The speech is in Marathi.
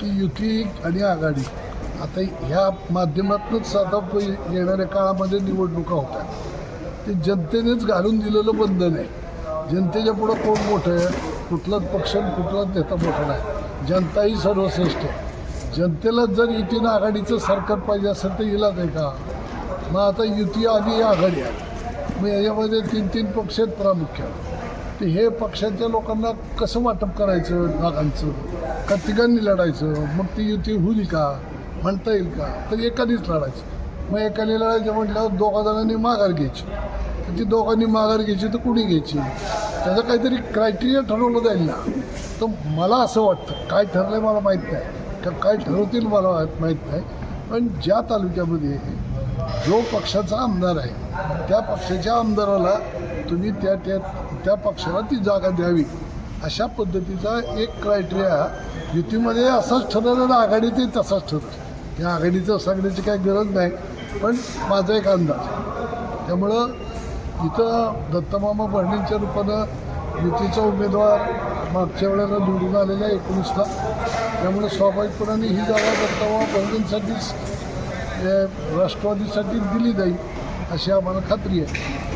की युती आणि आघाडी. आता ह्या माध्यमातूनच आता येणाऱ्या काळामध्ये निवडणुका होत्या. ते जनतेनेच घालून दिलेलं बंधन आहे. जनतेच्या पुढं कोण मोठं आहे? कुठलाच पक्ष कुठलाच नेता मोठा नाही. जनता ही सर्वश्रेष्ठ आहे. जनतेलाच जर युतीनं आघाडीचं सरकार पाहिजे असेल तर इलाज आहे का? मग आता युती आली आघाडी आहे. मग याच्यामध्ये तीन तीन पक्ष आहेत प्रामुख्याने. तर हे पक्षाच्या लोकांना कसं वाटप करायचं जागांचं का तिघांनी लढायचं? मग ती युती होईल का? म्हणता येईल का? तर एकानेच लढायचं. मग एकाने लढायचं म्हटल्यावर दोघा जणांनी माघार घ्यायची. तर ती दोघांनी माघार घ्यायची तर कुणी घ्यायची? त्याचं काहीतरी क्रायटेरिया ठरवलं जाईल ना. तर मला असं वाटतं काय ठरलं मला माहीत नाही. का काय ठरवतील मला माहीत नाही. पण ज्या तालुक्यामध्ये जो पक्षाचा आमदार आहे त्या पक्षाच्या आमदाराला तुम्ही त्या त्या त्या पक्षाला ती जागा द्यावी अशा पद्धतीचा एक क्रायटेरिया युतीमध्ये असाच ठरवलं आघाडीतही तसाच ठरतो या आघाडीचं सांगण्याची काही गरज नाही पण माझा एक अंदाज. त्यामुळं इथं दत्तमामा भरणींच्या रूपानं युतीचा उमेदवार मागच्या वेळेला निवडून आलेला एकोणीसला. त्यामुळे स्वाभाविकपणाने ही जागा दत्तमामा भरणींसाठीच राष्ट्रवादीसाठी दिली जाईल अशी आम्हाला खात्री आहे.